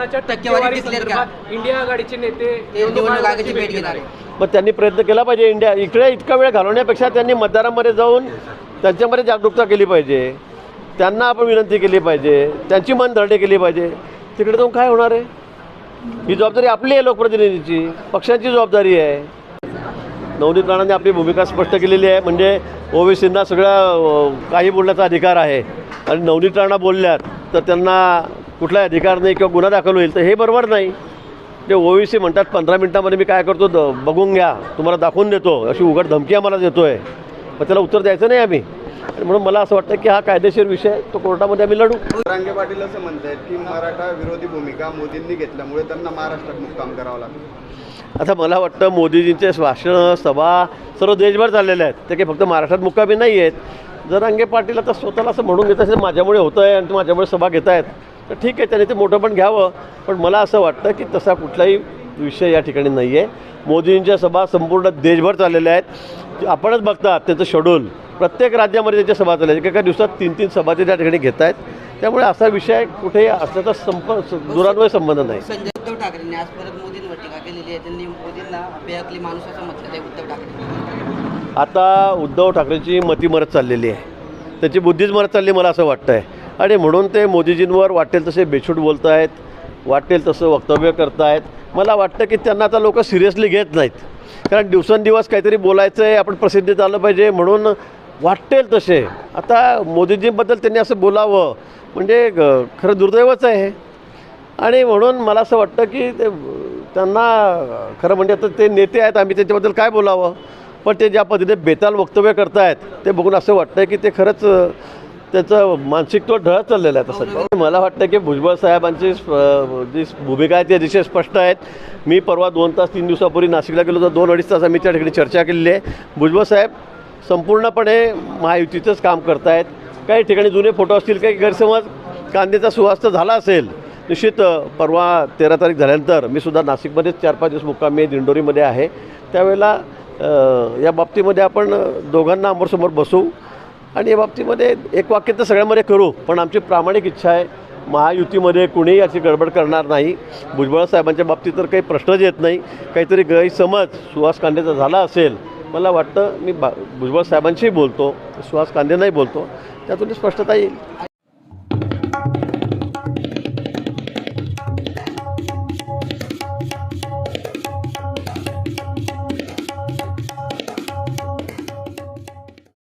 भाजपच्या टक्केवारी संदर्भात इंडिया आघाडीचे नेते निवडणूक आयोगाची भेट घेणार आहे मग त्यांनी प्रयत्न केला पाहिजे इंडिया इकडे इतका वेळ घालवण्यापेक्षा त्यांनी मतदारांमध्ये जाऊन त्यांच्यामध्ये जागरूकता केली पाहिजे. त्यांना आपण विनंती केली पाहिजे. त्यांची मन धरणे केली पाहिजे. तिकडे जाऊन काय होणार आहे? ही जबाबदारी आपली आहे लोकप्रतिनिधीची. पक्षांची जबाबदारी आहे. नवनीत राणांनी आपली भूमिका स्पष्ट केलेली आहे. म्हणजे ओबीसींना सगळ्या काही बोलण्याचा अधिकार आहे. आणि नवनीत राणा बोलल्यात तर त्यांना कुठलाही अधिकार नाही किंवा गुन्हा दाखल होईल तर हे बरोबर नाही. ते ओबीसी म्हणतात पंधरा मिनटामध्ये मी काय करतो द- बघून घ्या तुम्हाला दाखवून देतो. अशी उघड धमकी आम्हाला देतो आहे मग त्याला उत्तर द्यायचं नाही आम्ही. आणि म्हणून मला असं वाटतं की हा कायदेशीर विषय तो कोर्टामध्ये आम्ही लढू. रांगे पाटील असं म्हणतायत की मराठा विरोधी भूमिका मोदींनी घेतल्यामुळे त्यांना महाराष्ट्रात मुक्काम करावं लागतं. आता मला वाटतं मोदीजींचे भाषणं सभा सर्व देशभर चाललेले आहेत. ते काही फक्त महाराष्ट्रात मुक्कामी नाही आहेत जर अंगे पाटील आता स्वतःला असं म्हणून घेत असेल माझ्यामुळे होतं आहे आणि माझ्यामुळे सभा घेत आहेत तर ठीक आहे त्याने ते मोठं पण घ्यावं. पण मला असं वाटतं की तसा कुठलाही विषय या ठिकाणी नाही आहे मोदींच्या सभा संपूर्ण देशभर चाललेल्या आहेत. आपणच बघतात त्यांचं शेड्यूल प्रत्येक राज्यामध्ये त्यांच्या सभा चालल्या आहेत. एका दिवसात तीन तीन सभा ते त्या ठिकाणी घेत आहेत. त्यामुळे असा विषय कुठेही असल्याचा संप दुरान्वय संबंध नाही. संजय उद्धव ठाकरेंनी आज परत मोदींवर टीका केलेली आहे. त्यांनी मोदींना बेअकली माणूस असं म्हटलं आहे उद्धव ठाकरे आता उद्धव ठाकरेंची मती मरत चाललेली आहे. त्याची बुद्धीच मरत चालली मला असं वाटतं आहे आणि म्हणून ते मोदीजींवर वाटेल तसे बेछूट बोलत आहेत वाटेल तसं वक्तव्य करतायत. मला वाटतं की त्यांना आता लोक सिरियसली घेत नाहीत. कारण दिवसेंदिवस काहीतरी बोलायचं आहे आपण प्रसिद्धीत आलं पाहिजे म्हणून वाटेल तसे. आता मोदीजींबद्दल त्यांनी असं बोलावं म्हणजे ग- खरं दुर्दैवच आहे आणि म्हणून मला असं वाटतं की ते त्यांना खरं म्हणजे आता ते नेते आहेत आम्ही त्यांच्याबद्दल काय बोलावं? पण ते ज्या पद्धतीने बेताल वक्तव्य करतायत ते बघून असं वाटतं की ते खरंच त्याचं मानसिकत्व ढळत चाललेलं आहे तसं सध्या. मला वाटतं की भुजबळ साहेबांची जी भूमिका आहे ती अतिशय स्पष्ट आहेत. मी परवा दोन तास तीन दिवसापूर्वी नाशिकला गेलो तर दोन अडीच तास आम्ही त्या ठिकाणी चर्चा केलेली आहे. भुजबळ साहेब संपूर्णपणे महायुतीचंच काम करतायत. काही ठिकाणी जुने फोटो असतील काही गैरसमज कांद्याचा सुवास तर झाला असेल निश्चित परवा तेरा तारीख झाल्यानंतर मी सुद्धा नाशिकमध्येच चार पाच दिवस मुक्कामी आहे, दिंडोरीमध्ये आहे. त्यावेळेला या बाबतीमध्ये आपण दोघांना समोर बसवू आणि या बाबतीमध्ये एक वाक्य तर सगळ्यामध्ये करू पण आमची प्रामाणिक इच्छा आहे महायुतीमध्ये कुणीही याची गडबड करणार नाही. भुजबळ साहेबांच्या बाबतीत तर काही प्रश्नच येत नाही. काहीतरी गैरसमज सुहास कांदेचा झाला असेल मला वाटतं मी बा भुजबळ साहेबांशीही बोलतो सुहास कांदे नाही बोलतो त्यातून स्पष्टता येईल.